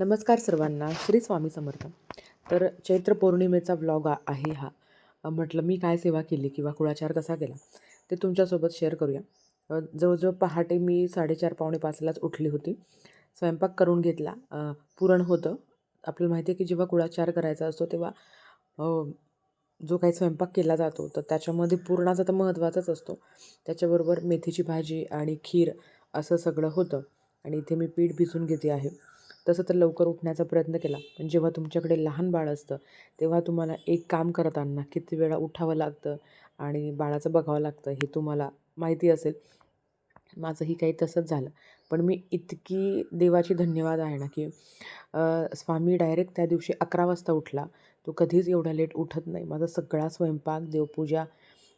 नमस्कार सर्वांना श्री स्वामी समर्थ. तर चैत्र पौर्णिमेचा व्लॉग आहे हा. म्हटलं मी काय सेवा केली किंवा कुळाचार कसा केला ते तुमच्यासोबत शेअर करूया. जवळजवळ पहाटे मी साडेचार पावणे पाचलाच उठली होती. स्वयंपाक करून घेतला. पुरण होतं. आपल्याला माहिती आहे की जेव्हा कुळाचार करायचा असतो तेव्हा जो काही स्वयंपाक केला जातो तर त्याच्यामध्ये पुरणाचा तर महत्त्वाचाच असतो. त्याच्याबरोबर मेथीची भाजी आणि खीर असं सगळं होतं. आणि इथे मी पीठ भिजून घेते आहे. तसं तर लवकर उठण्याचा प्रयत्न केला. पण जेव्हा तुमच्याकडे लहान बाळ असतं तेव्हा तुम्हाला एक काम करताना किती वेळा उठावं लागतं आणि बाळाचं बघावं लागतं हे तुम्हाला माहिती असेल. माझंही काही तसंच झालं. पण मी इतकी देवाची धन्यवाद आहे ना की स्वामी डायरेक्ट त्या दिवशी अकरा वाजता उठला. तो कधीच एवढा लेट उठत नाही. माझा सगळा स्वयंपाक देवपूजा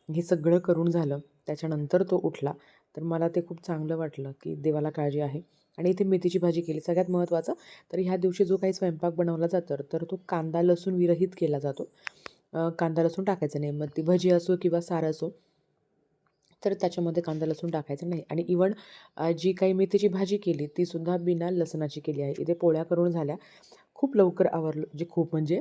हे सगळं करून झालं. त्याच्यानंतर तो उठला. तर मला ते खूप चांगलं वाटलं की देवाला काळजी आहे. आणि इथे मेथीची भाजी केली सगळ्यात महत्त्वाचं. तर ह्या दिवशी जो काही स्वयंपाक बनवला जातो तर तो कांदा लसूण विरहित केला जातो. कांदा लसूण टाकायचं नाही. मग ती भजी असो किंवा सार असो तर त्याच्यामध्ये कांदा लसूण टाकायचं नाही. आणि इवन जी काही मेथीची भाजी केली तीसुद्धा बिना लसणाची केली आहे. इथे पोळ्या करून झाल्या. खूप लवकर आवरलं जे खूप म्हणजे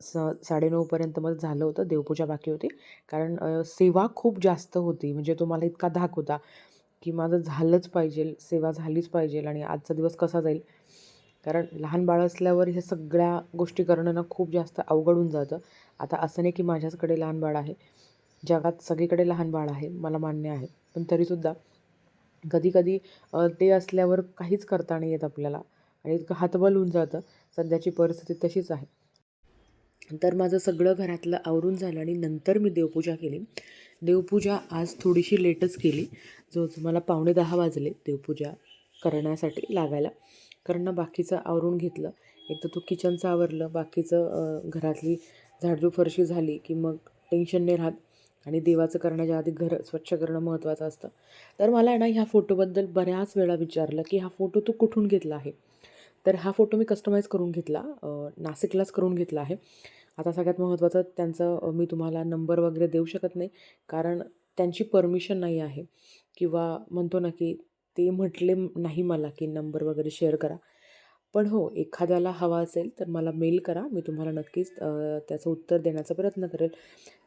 स साडेनऊपर्यंत मग झालं होतं देवपूजा बाकी होती. कारण सेवा खूप जास्त होती. म्हणजे तो मला इतका धाक होता. की माझं झालंच पाहिजे सेवा झालीच पाहिजे आणि आजचा दिवस कसा जाईल. कारण लहान बाळ असल्यावर हे सगळ्या गोष्टी करणं ना खूप जास्त अवघड होऊन जातं. आता असं नाही की माझ्याचकडे लहान बाळ आहे. जगात सगळीकडे लहान बाळ आहे मला मान्य आहे. पण तरीसुद्धा कधी कधी ते असल्यावर काहीच करता नाही येत आपल्याला आणि इतकं हातबल होऊन जातं. सध्याची परिस्थिती तशीच आहे. तर माझं सगळं घरातलं आवरून झालं आणि नंतर मी देवपूजा केली. देवपूजा आज थोडीशी लेटच केली. जो मला पावणे दहा वाजले देवपूजा करण्यासाठी लागायला. कारण बाकीचं आवरून घेतलं. एक तर तो किचनचं आवरलं बाकीचं घरातली झाडझूड फरशी झाली की मग टेन्शन नाही राहत. आणि देवाचं करण्याच्या आधी घर स्वच्छ करणं महत्त्वाचं असतं. तर मला ना ह्या फोटोबद्दल बऱ्याच वेळा विचारलं की हा फोटो तू कुठून घेतला आहे? तर हा फोटो मी कस्टमाइज करून घेतला. नाशिकलाच करून घेतला आहे. आता सगळ्यात महत्त्वाचं त्यांचं मी तुम्हाला नंबर वगैरे देऊ शकत नाही. कारण त्यांची परमिशन नाही आहे. किंवा म्हणतो ना की ते म्हटले नाही मला की नंबर वगैरे शेअर करा. पण हो एखाद्याला हवा असेल तर मला मेल करा. मी तुम्हाला नक्कीच त्याचं उत्तर देण्याचा प्रयत्न करेल.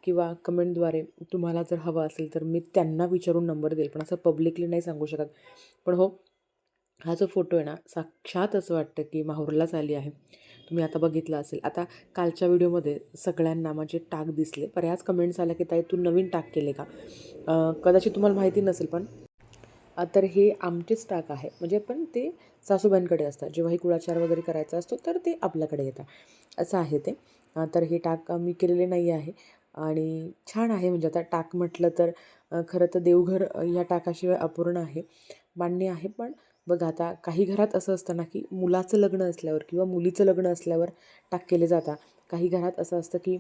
किंवा कमेंटद्वारे तुम्हाला जर हवं असेल तर मी त्यांना विचारून नंबर देईल. पण असं पब्लिकली नाही सांगू शकत. पण हो हा जो फोटो आहे ना साक्षात असं वाटतं की माहूरलाच आली आहे. तुम्ही आता बघितलं असेल. आता कालच्या व्हिडिओमध्ये सगळ्यांना माझे टाक दिसले. बऱ्याच कमेंट्स आल्या की ताई तू नवीन टाक केले का? कदाचित तुम्हाला माहिती नसेल पण तर हे आमचेच टाक आहे. म्हणजे पण ते सासूबाईंकडे असतात. जेव्हाही कुळाचार वगैरे करायचा असतो तर ते आपल्याकडे येतात. असं आहे ते. तर हे टाक मी केलेले नाही आहे. आणि छान आहे. म्हणजे आता टाक म्हटलं तर खरं तर देवघर या टाकाशिवाय अपूर्ण आहे. मान्य आहे. पण बघा आता काही घरात असं असतं ना की मुलाचं लग्न असल्यावर किंवा मुलीचं लग्न असल्यावर टाक केले जातात काही घरात असं असतं की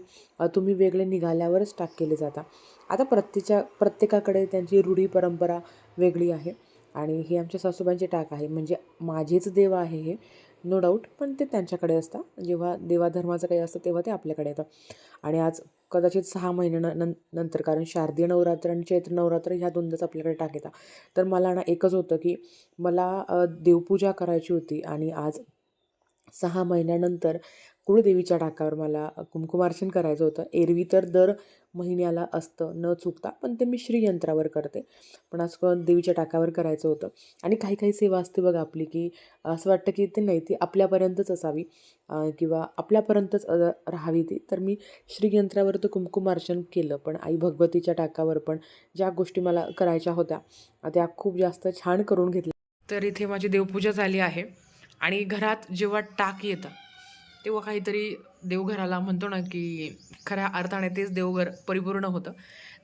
तुम्ही वेगळे निघाल्यावरच टाक केले जाता. आता प्रत्येच्या प्रत्येकाकडे त्यांची रूढी परंपरा वेगळी आहे. आणि हे आमच्या सासूबाईंचे टाक आहे. म्हणजे माझेच देव आहे हे. नो डाऊट पण ते त्यांच्याकडे असतं. जेव्हा देवाधर्माचं काही असतं तेव्हा ते आपल्याकडे येतं. आणि आज कदाचित सहा महिन्या नं नंतर कारण शारदीय नवरात्र आणि चैत्र नवरात्र ह्या दोनदाच आपल्याकडे टाक तर मला ना एकच होतं की मला देवपूजा करायची होती आणि आज सहा महिन्यानंतर कुळदेवीच्या टाकावर मला कुमकुमार्चन करायचं होतं. एरवी तर दर महिन्याला असतं न चुकता पण ते मी श्रीयंत्रावर करते. पण आज देवीच्या टाकावर करायचं होतं. आणि काही काही सेवा असते बघा आपली की असं वाटतं की ते नाही ती आपल्यापर्यंतच असावी किंवा आपल्यापर्यंतच राहावी ती. तर मी श्रीयंत्रावर तर कुमकुमार्चन केलं पण आई भगवतीच्या टाकावर पण ज्या गोष्टी मला करायच्या होत्या त्या खूप जास्त छान करून घेतल्या. तर इथे माझी देवपूजा झाली आहे. आणि घरात जेव्हा टाक येतं तेव्हा काहीतरी देवघराला म्हणतो ना की खऱ्या अर्थाने तेच देवघर परिपूर्ण होतं.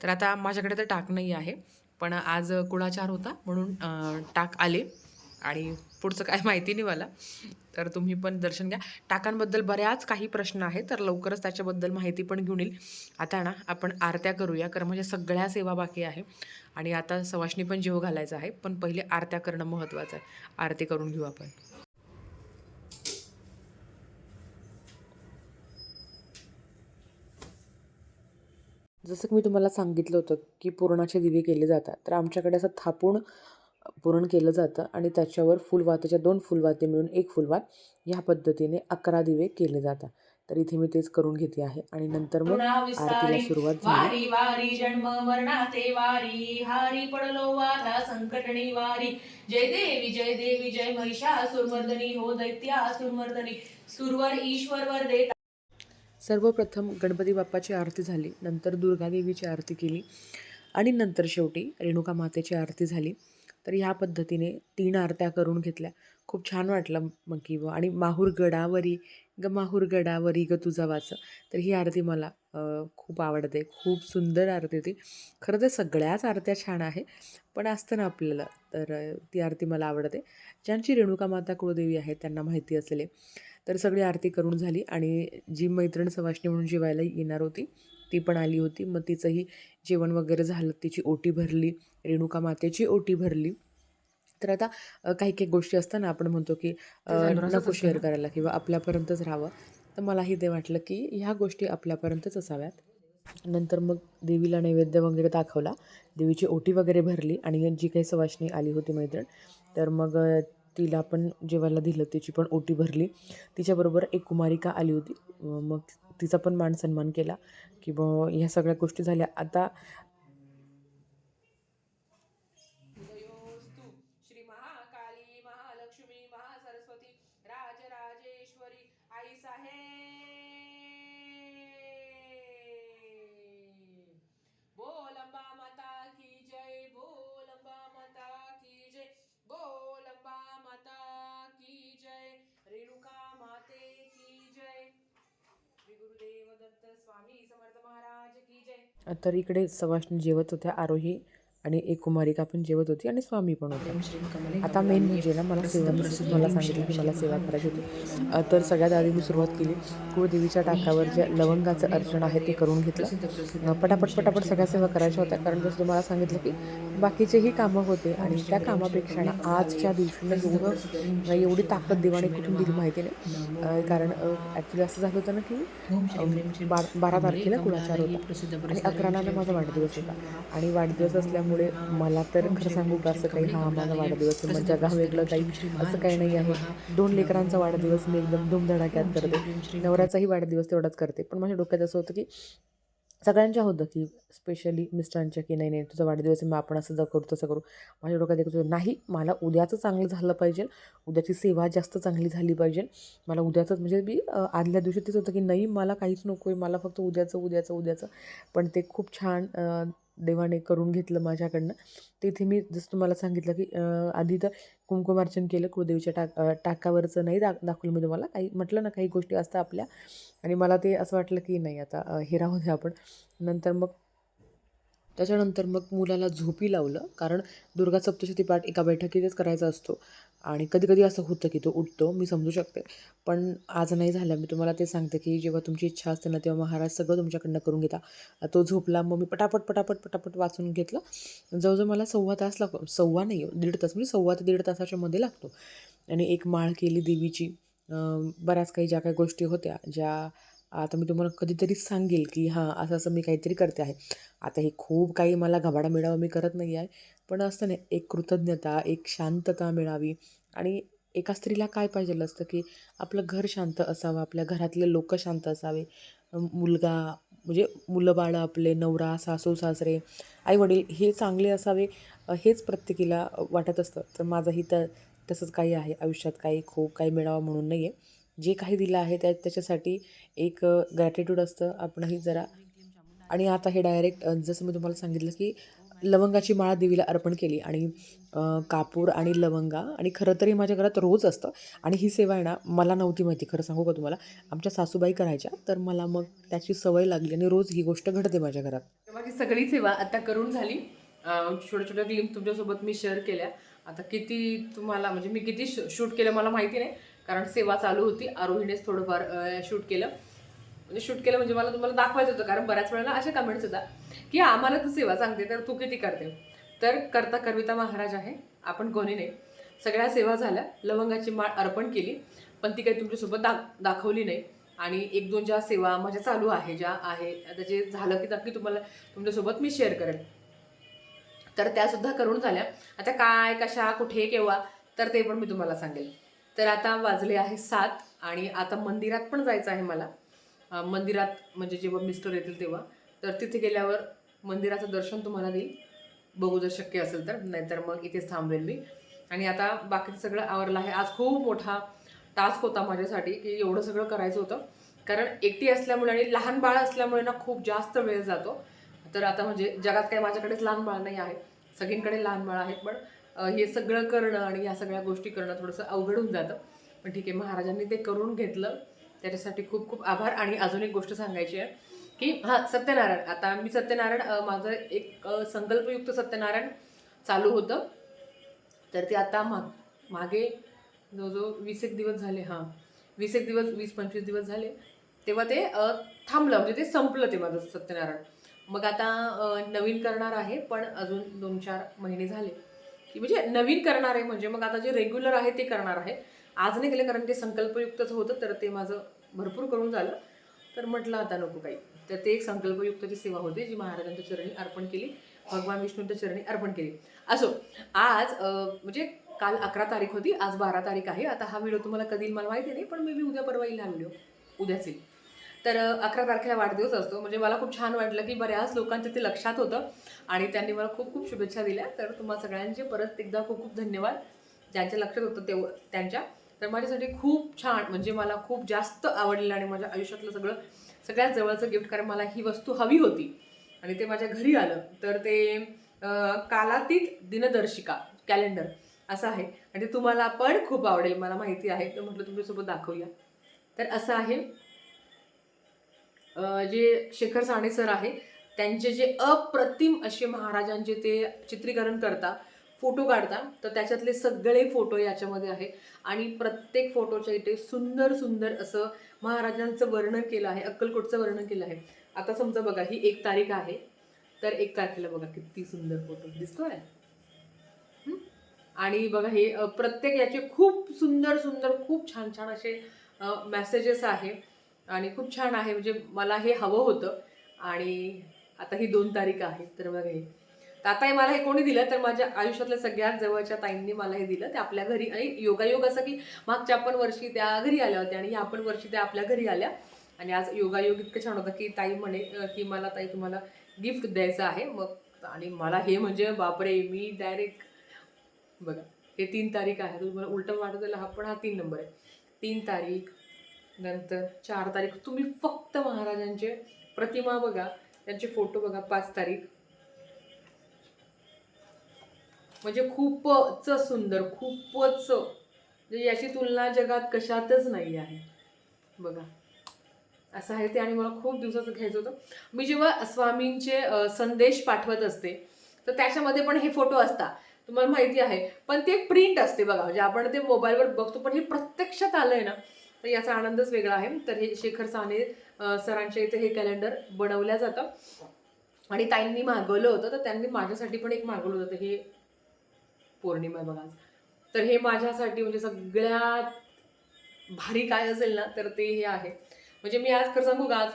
तर आता माझ्याकडे तर टाक नाही आहे पण आज कुळाचार होता म्हणून टाक आले. आणि पुढचं काय माहिती नाही मला तर तुम्ही पण दर्शन घ्या. टाकांबद्दल बऱ्याच काही प्रश्न आहेत तर लवकरच त्याच्याबद्दल माहिती पण घेऊन येईल. आता ना आपण आरत्या करूया कारण म्हणजे सगळ्या सेवा बाकी आहे. आणि आता सवाशणी पण जीव घालायचा आहे पण पहिले आरत्या करणं महत्त्वाचं आहे. आरती करून घेऊ आपण. जसं की मी तुम्हाला सांगितलं होतं की पुरणाचे दिवे केले जातात तर आमच्याकडे असं थापून पुरण केलं जातं आणि त्याच्यावर फुलवातीच्या दोन फुलवाती मिळून एक फुलवात ह्या पद्धतीने अकरा दिवे केले जातात. तर इथे मी तेच करून घेते आहे आणि नंतर मग आरतीला सुरुवात झाली. वारी वारी जन्म मरणाचे वारी हारी पडलो वाता संकटणी वारी. जय देवी जय देवी जय महिषासुरमर्दनी हो दैत्यासुरमर्दनी सुरवर ईश्वर वर देता सर्वप्रथम गणपती बाप्पाची आरती झाली. नंतर दुर्गादेवीची आरती केली. आणि नंतर शेवटी रेणुका मातेची आरती झाली. तर ह्या पद्धतीने तीन आरत्या करून घेतल्या. खूप छान वाटलं मग की बुवा आणि माहूर गडावरी ग माहूर गडावरी ग तुझा वाच तर ही आरती मला खूप आवडते. खूप सुंदर आरती ती खरं तर सगळ्याच आरत्या छान आहे. पण असतं ना आपल्याला तर ती आरती मला आवडते. ज्यांची रेणुका माता कुळदेवी आहे त्यांना माहिती असेल तर सगळी आरती करून झाली आणि जी मैत्रीण सवाष्णी म्हणून जेवायला येणार होती ती पण आली होती. मग तिचंही जेवण वगैरे झालं तिची ओटी भरली रेणुका मातेची ओटी भरली. तर आता काही काही गोष्टी असतात ना आपण म्हणतो की नको शेअर करायला किंवा आपल्यापर्यंतच राहावं. तर मलाही ते वाटलं की ह्या गोष्टी आपल्यापर्यंतच असाव्यात. नंतर मग देवीला नैवेद्य वगैरे दाखवला. देवीची ओटी वगैरे भरली आणि जी काही सवाष्णी आली होती मैत्रीण तर मग तिला पण जेवायला दिलं तिची पण ओटी भरली. तिच्याबरोबर एक कुमारिका आली होती. मग तिचा पण मान सन्मान केला की ब ह्या सगळ्या गोष्टी झाल्या. आता तर इकडे सवाष्णी जेवत होत्या आरोही. आणि एक कुमारिका पण जेवत होती आणि स्वामी पण होते. आता मेन म्हणजे ना मला सेवा मला सांगितलं की मला सेवा करायची होती. तर सगळ्यात आधी मी सुरुवात केली. कुळदेवीच्या टाकावर जे लवंगाचं अर्चन आहे ते करून घेतलं. पटापट पटापट सगळ्या सेवा करायच्या होत्या. कारण जसं तुम्हाला सांगितलं की बाकीचेही कामं होते आणि त्या कामापेक्षा ना आजच्या दिवशी एवढं एवढी ताकद देवाने कुठून दिली माहिती नाही. कारण ॲक्च्युली असं झालं होतं ना की बारा तारखेला कुळाचार होता. आणि अकराला ना माझा वाढदिवस होता. आणि वाढदिवस असल्यामुळे मला तर खरं सांगू का असं काही हा माझा वाढदिवस मग जगा वेगळं काही असं काही नाही आहे. दोन लेकरांचा वाढदिवस मी एकदम धुमधडाक्यात करते. नवऱ्याचाही वाढदिवस तेवढाच करते. पण माझ्या डोक्यात असं होतं की सगळ्यांच्या होतं की स्पेशली मिस्टरांच्या की नाही नाही तुझा वाढदिवस आहे मग आपण असं ज करू तसं करू. माझ्या डोक्यात एक होतं, नाही मला उद्याचं चांगलं झालं पाहिजे. उद्याची सेवा जास्त चांगली झाली पाहिजे. मला उद्याचंच म्हणजे मी आदल्या दिवशी तेच होतं की नाही मला काहीच नको आहे मला फक्त उद्याचं उद्याचं उद्याचं. पण ते खूप छान देवाने करून घेतलं माझ्याकडनं. तिथे मी जसं तुम्हाला सांगितलं की आधी तर कुंकुमार्चन केलं कुळदेवीच्या टाक टाकावरचं नाही दाख दाखवलं मी तुम्हाला. काही म्हटलं ना काही गोष्टी असतात आपल्या. आणि मला ते असं वाटलं की नाही आता हे राहू द्या आपण. नंतर मग त्याच्यानंतर मग मुलाला झोपी लावलं. कारण दुर्गा सप्तशती पाठ एका बैठकीतच करायचा असतो. आणि कधी कधी असं होतं की तो उठतो मी समजू शकते. पण आज नाही झालं. मी तुम्हाला ते सांगते की जेव्हा तुमची इच्छा असते ना तेव्हा महाराज सगळं तुमच्याकडनं करून घेता. तो झोपला मग मी पटापट पटापट पटापट वाचून घेतलं. जवळजवळ मला सव्वा तास लागतो सव्वा नाही दीड तास म्हणजे सव्वा ते दीड तासाच्या मध्ये लागतो. आणि एक माळ केली देवीची. बऱ्याच काही ज्या काही गोष्टी होत्या ज्या आता मी तुम्हाला कधीतरी सांगेल की हां असं असं मी काहीतरी करते आहे. आता हे खूप काही मला घबाडा मिळावा मी करत नाही आहे. पण असतं ना एक कृतज्ञता एक शांतता मिळावी. आणि एका स्त्रीला काय पाहिजेलं असतं की आपलं घर शांत असावं आपल्या घरातले लोक शांत असावे. मुलगा म्हणजे मुलं बाळं आपले नवरा सासू सासरे आईवडील हे चांगले असावे हेच प्रत्येकीला वाटत असतं. तर माझंही तर तसंच काही आहे. आयुष्यात काही खूप काही मिळावं म्हणून नाही आहे जे काही दिलं आहे त्या त्याच्यासाठी एक ग्रॅटिट्यूड असतं. आपणही जरा आणि आता हे डायरेक्ट जसं मी तुम्हाला सांगितलं की लवंगाची माळ देवीला अर्पण केली आणि कापूर आणि लवंगा आणि खरं तर माझ्या घरात रोज असतं. आणि ही सेवा आहे ना मला नव्हती माहिती खरं सांगू का तुम्हाला? आमच्या सासूबाई करायच्या तर मला मग त्याची सवय लागली आणि रोज ही गोष्ट घडते माझ्या घरात. माझी सगळी सेवा आता करून झाली. छोट्या छोट्या क्लिप तुमच्यासोबत मी शेअर केल्या. आता किती तुम्हाला म्हणजे मी किती शूट केलं मला माहिती नाही कारण सेवा चालू होती. आरोहीनेच थोडंफार शूट केलं. म्हणजे शूट केलं म्हणजे मला तुम्हाला दाखवायचं होतं कारण बऱ्याच वेळेला असे कमेंट्स होतात की आम्हाला तू सेवा सांगते तर तू किती करते? तर करता कविता महाराज आहे. आपण कोणी नाही. सगळ्या सेवा झाल्या. लवंगाची माळ अर्पण केली. पण ती काही तुमच्यासोबत दाख दाखवली नाही. आणि एक दोन ज्या सेवा माझ्या चालू आहे ज्या आहे आता जे झालं की नक्की तुम्हाला तुमच्यासोबत मी शेअर करेन. तर त्यासुद्धा करून झाल्या. आता काय कशा कुठे केव्हा तर ते पण मी तुम्हाला सांगेल. तर आता वाजले आहे सात आणि आता मंदिरात पण जायचं आहे मला. मंदिरात म्हणजे जेव्हा मिस्टर येतील तेव्हा. तर तिथे गेल्यावर मंदिराचं दर्शन तुम्हाला देईल. बघू जर शक्य असेल तर नाहीतर मग इथेच थांबवेल मी. आणि आता बाकीचं सगळं आवरलं आहे. आज खूप मोठा टास्क होता माझ्यासाठी की एवढं सगळं करायचं होतं. कारण एकटी असल्यामुळे आणि लहान बाळ असल्यामुळे ना खूप जास्त वेळ जातो. तर आता म्हणजे जगात काही माझ्याकडेच लहान बाळ नाही आहे. सगळींकडे लहान बाळ आहेत. पण हे सगळं करणं आणि या सगळ्या गोष्टी करणं थोडंसं अवघड होऊन जातं. पण ठीक आहे महाराजांनी ते करून घेतलं. त्याच्यासाठी खूप खूप आभार. आणि अजून एक गोष्ट सांगायची आहे. की हां सत्यनारायण. आता मी सत्यनारायण माझं एक संकल्पयुक्त सत्यनारायण चालू होतं. तर ते आता माग मागे जवळजवळ वीस एक दिवस झाले हां. वीस एक दिवस वीस पंचवीस दिवस झाले. तेव्हा ते थांबलं म्हणजे ते संपलं ते माझं सत्यनारायण. मग आता नवीन करणार आहे पण अजून दोन चार महिने झाले. की म्हणजे नवीन करणार आहे म्हणजे मग आता जे रेग्युलर आहे ते करणार आहे. आज नाही केलं कारण ते संकल्पयुक्तच होतं तर ते माझं भरपूर करून झालं. तर म्हटलं आता नको काही. तर ते एक संकल्पयुक्तची सेवा होती जी महाराजांच्या चरणी अर्पण केली भगवान विष्णूंच्या चरणी अर्पण केली. असो आज म्हणजे काल अकरा तारीख होती आज बारा तारीख आहे. आता हा व्हिडिओ तुम्हाला कधी मला माहिती नाही पण मे बी उद्या परवा येईल हा व्हिडिओ. उद्याच येईल. तर अकरा तारखेला वाढदिवस असतो. म्हणजे मला खूप छान वाटलं की बऱ्याच लोकांचं ते लक्षात होतं आणि त्यांनी मला खूप खूप शुभेच्छा दिल्या. तर तुम्हा सगळ्यांचे परत एकदा खूप खूप धन्यवाद. ज्यांच्या लक्षात होतं तेव्हा त्यांच्या. तर माझ्यासाठी खूप छान म्हणजे मला खूप जास्त आवडलेलं आणि माझ्या आयुष्यातलं सगळं सगळ्यात जवळचं गिफ्ट कारण मला ही वस्तू हवी होती. आणि ते माझ्या घरी आलं. तर ते कालातीत दिनदर्शिका कॅलेंडर असं आहे. आणि ते तुम्हाला पण खूप आवडेल मला माहिती आहे. तर म्हटलं तुमच्यासोबत दाखवूया. तर असं आहे. जे शेखर साणे सर आहे त्यांचे जे अप्रतिम असे महाराजांचे ते चित्रीकरण करतात फोटो काढता तर त्याच्यातले सगळे फोटो याच्यामध्ये आहे. आणि प्रत्येक फोटोच्या इथे सुंदर सुंदर असं महाराजांचं वर्णन केलं आहे अक्कलकोटचं वर्णन केलं आहे. आता समजा बघा ही एक तारीख आहे. तर एक तारखेला बघा किती सुंदर फोटो दिसतोय. आणि बघा हे प्रत्येक याचे खूप सुंदर सुंदर खूप छान छान असे मेसेजेस आहे. आणि खूप छान आहे म्हणजे मला हे हवं होतं. आणि आता ही दोन तारीख आहे. तर बघा हे आता हे मला हे कोणी दिलं तर माझ्या आयुष्यातल्या सगळ्यात जवळच्या ताईंनी मला हे दिलं. ते आपल्या घरी आणि योगायोग असं की मागच्या पण वर्षी त्या घरी आल्या होत्या आणि ह्या पण वर्षी त्या आपल्या घरी आल्या. आणि आज योगायोग इतकं छान होतं की ताई म्हणे की मला ताई तुम्हाला गिफ्ट द्यायचं आहे. मग आणि मला हे म्हणजे बापरे मी डायरेक्ट बघा हे तीन तारीख आहे. तुम्हाला उलटं वाटत असेल, हा पण हा तीन नंबर आहे. तीन तारीख नंतर चार तारीख तुम्ही फक्त महाराजांचे प्रतिमा बघा त्यांचे फोटो बघा पाच तारीख. म्हणजे खूपच सुंदर खूपच म्हणजे याची तुलना जगात कशातच नाही आहे. बघा. असं आहे ते आणि मला खूप दिवसाचं घ्यायचं होतं. मी जेव्हा स्वामींचे संदेश पाठवत असते तर त्याच्यामध्ये पण हे फोटो असतात तुम्हाला माहिती आहे. पण ते प्रिंट असते बघा. म्हणजे आपण ते मोबाईलवर बघतो पण हे प्रत्यक्षात आलं आहे ना तर याचा आनंदच वेगळा आहे. तर हे शेखर साने सरांच्या इथे हे कॅलेंडर बनवलं जातं. आणि ताईंनी मागवलं होतं तर त्यांनी माझ्यासाठी पण एक मागवलं होतं. हे पौर्णिमा बघा तर हे माझ्यासाठी म्हणजे सगळ्यात भारी काय असेल ना तर ते हे आहे. म्हणजे मी आज खरं सांगू का आज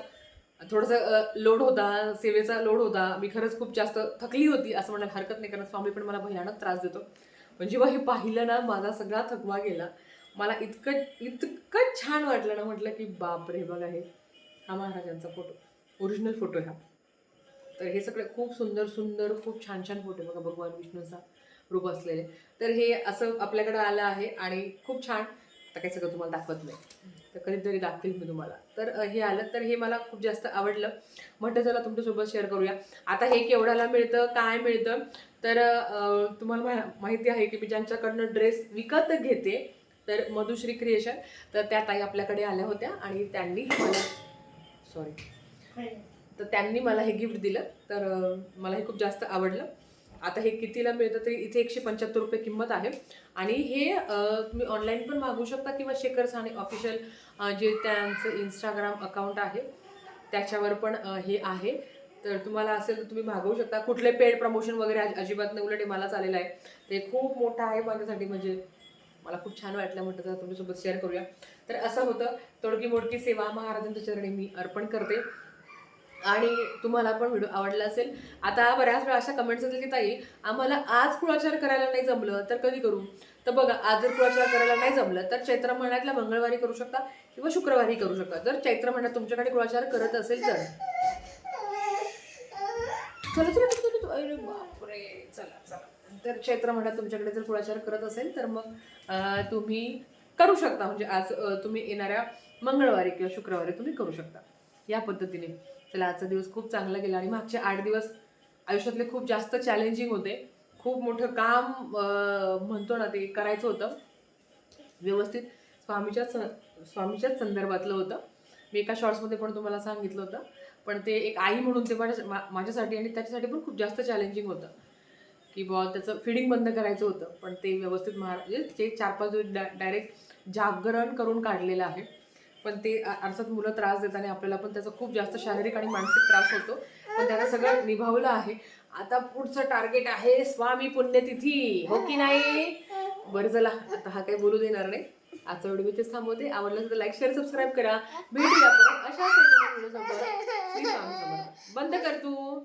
थोडंसं लोड होता सेवेचा लोड होता. मी खरंच खूप जास्त थकली होती असं म्हणायला हरकत नाही कारण स्वामी पण मला भयानक त्रास देतो. पण जेव्हा हे पाहिलं ना माझा सगळा थकवा गेला. मला इतकं इतकं छान वाटलं ना म्हटलं की बाप रे बघा हे. हा महाराजांचा फोटो ओरिजिनल फोटो हा. तर हे सगळे खूप सुंदर सुंदर खूप छान छान फोटो बघा भगवान विष्णूचा. रूप असलेले. तर हे असं आपल्याकडे आलं आहे आणि खूप छान. आता काही सगळं तुम्हाला दाखवत नाही. तर कधीतरी दाखवेल मी तुम्हाला. तर हे आलं. तर हे मला खूप जास्त आवडलं. म्हटलं चला तुमच्यासोबत शेअर करूया. आता हे केवढ्याला मिळतं? काय मिळतं? तर तुम्हाला माहिती आहे की मी ज्यांच्याकडनं ड्रेस विकत घेते तर मधुश्री क्रिएशन तर त्या ताई आपल्याकडे आल्या होत्या आणि त्यांनी मला सॉरी तर त्यांनी मला हे गिफ्ट दिलं. तर मला हे खूप जास्त आवडलं. आता हे कितीला मिळतं तरी इथे एकशे पंच्याहत्तर रुपये किंमत आहे. आणि हे तुम्ही ऑनलाईन पण मागवू शकता किंवा शेखर साने ऑफिशियल जे त्यांचं इंस्टाग्राम अकाउंट आहे त्याच्यावर पण हे आहे. तर तुम्हाला असेल तर तुम्ही मागवू शकता. कुठले पेड प्रमोशन वगैरे अजि- अजिबात नाही उलट हे मला चालेलं आहे. ते खूप मोठं आहे माझ्यासाठी म्हणजे मला खूप छान वाटलं म्हटलं तर तुमच्यासोबत शेअर करूया. तर असं होतं तोडकी मोडकी सेवा महाराजांच्या चरणी मी अर्पण करते. आणि तुम्हाला पण व्हिडिओ आवडला असेल. आता बऱ्याच वेळा अशा कमेंट्स येतील की ताई आम्हाला आज कुळाचार करायला नाही जमलं तर कधी करू? तर बघा आज जर कुळाचार करायला नाही जमलं तर चैत्र महिन्यातल्या मंगळवारी करू शकता किंवा शुक्रवारी करू शकता. जर चैत्र महिन्यात तुमच्याकडे कुळाचार करत असेल तर. चला चला बापरे. चला चला. तर चैत्र महिन्यात तुमच्याकडे जर कुळाचार करत असेल तर मग तुम्ही करू शकता. म्हणजे आज तुम्ही येणाऱ्या मंगळवारी किंवा शुक्रवारी तुम्ही करू शकता. या पद्धतीने. चला आजचा दिवस खूप चांगला गेला आणि मागचे आठ दिवस आयुष्यातले खूप जास्त चॅलेंजिंग होते. खूप मोठं काम म्हणतो ना ते करायचं होतं. व्यवस्थित स्वामीच्याच स्वामीच्याच संदर्भातलं होतं. मी एका शॉर्ट्समध्ये पण तुम्हाला सांगितलं होतं. पण ते एक आई म्हणून ते माझ्या मा- माझ्यासाठी आणि त्याच्यासाठी पण खूप जास्त चॅलेंजिंग होतं. की बुवा त्याचं फिडिंग बंद करायचं होतं. पण ते व्यवस्थित महा म्हणजे ते चार पाच दिवस डा डायरेक्ट जागरण करून काढलेलं आहे. पण ते अर्थात मुलं त्रास देतात आणि आपल्याला पण त्याचा खूप जास्त शारीरिक आणि मानसिक त्रास होतो. पण त्याला सगळं निभावलं आहे. आता पुढचं टार्गेट आहे स्वामी पुण्यतिथी. हो की नाही? बरं चला आता हा काही बोलू देणार नाही. आजचा व्हिडिओ मी तेच थांबवते. आवडलं तर लाईक शेअर सबस्क्राईब करा. भेटूया आपण अशाच बंद कर तू.